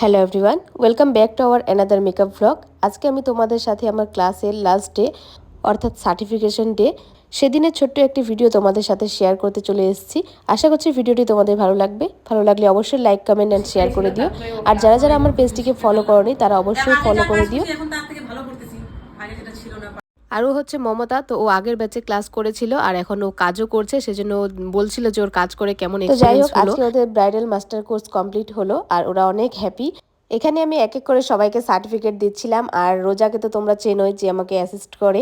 Hello everyone welcome back to our another makeup blog আজকে আমি তোমাদের সাথে আমার ক্লাসের লাস্ট ডে অর্থাৎ সার্টিফিকেশন ডে সেদিনের ছোট্ট একটি ভিডিও তোমাদের সাথে শেয়ার করতে চলে এসেছি। আশা করছি ভিডিওটি তোমাদের ভালো লাগবে। ভালো লাগলে অবশ্যই লাইক কমেন্ট অ্যান্ড শেয়ার করে দিও। আর যারা যারা আমার পেজটিকে ফলো করনি, তারা অবশ্যই ফলো করে দিও এখন তার থেকে ভালো করতেছি আগে যেটা ছিল না ও হচ্ছে মমতা তো ও আগের ব্যাচে ক্লাস করেছিল আর এখন ও কাজও করছে সেজন্য বলছিল যে ওর কাজ করে কেমন এক্সপিরিয়েন্স তো যাই হোক আজকে ওদের ব্রাইডাল মাস্টার কোর্স কমপ্লিট হলো আর ওরা অনেক হ্যাপি এখানে আমি এক এক করে সবাইকে সার্টিফিকেট দিচ্ছিলাম, আর রোজাকে তো তোমরা চেনোই যে আমাকে অ্যাসিস্ট করে।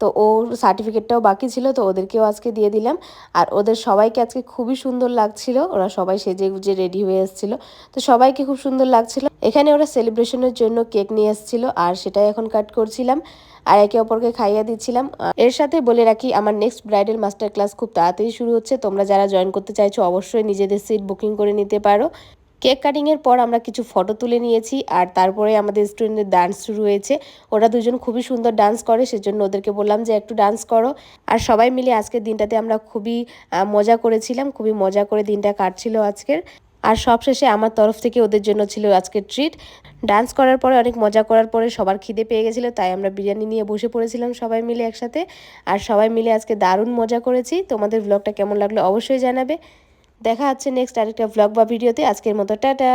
তো ওর সার্টিফিকেটটাও বাকি ছিল, তো ওদেরকেও আজকে দিয়ে দিলাম। আর ওদের সবাইকে আজকে খুবই সুন্দর লাগছিল, ওরা সবাই সেজে গুজে রেডি হয়ে এসেছিল। তো সবাইকে খুব সুন্দর লাগছিল। এখানে ওরা সেলিব্রেশনের জন্য কেক নিয়ে এসেছিল, আর সেটাই এখন কাট করছিলাম, আর একে অপরকে খাইয়ে দিচ্ছিলাম। এর সাথে বলে রাখি, আমার নেক্সট ব্রাইডাল মাস্টার ক্লাস খুব তাড়াতাড়ি শুরু হচ্ছে, তোমরা যারা জয়েন করতে চাইছো, অবশ্যই নিজেদের সিট বুকিং করে নিতে পারো। কেক কাটিংয়ের পর আমরা কিছু ফটো তুলে নিয়েছি আর তারপরে আমাদের স্টুডেন্টের ডান্স শুরু হয়েছে। ওরা দুজন খুবই সুন্দর ডান্স করে, সেজন্য ওদেরকে বললাম যে একটু ডান্স করো। আর সবাই মিলে আজকের দিনটাতে আমরা খুবই মজা করেছিলাম, খুবই মজা করে দিনটা কাটছিল আজকের। আর সবশেষে আমার তরফ থেকে ওদের জন্য ছিল আজকের ট্রিট ডান্স করার পরে, অনেক মজা করার পরে সবার খিদে পেয়ে গেছিল, তাই আমরা বিরিয়ানি নিয়ে বসে পড়েছিলাম সবাই মিলে একসাথে। আর সবাই মিলে আজকে দারুণ মজা করেছি। তোমাদের ব্লগটা কেমন লাগল অবশ্যই জানাবে। দেখা হচ্ছে নেক্সট আরেকটা ব্লগ বা ভিডিওতে আজকের মতো টাটা।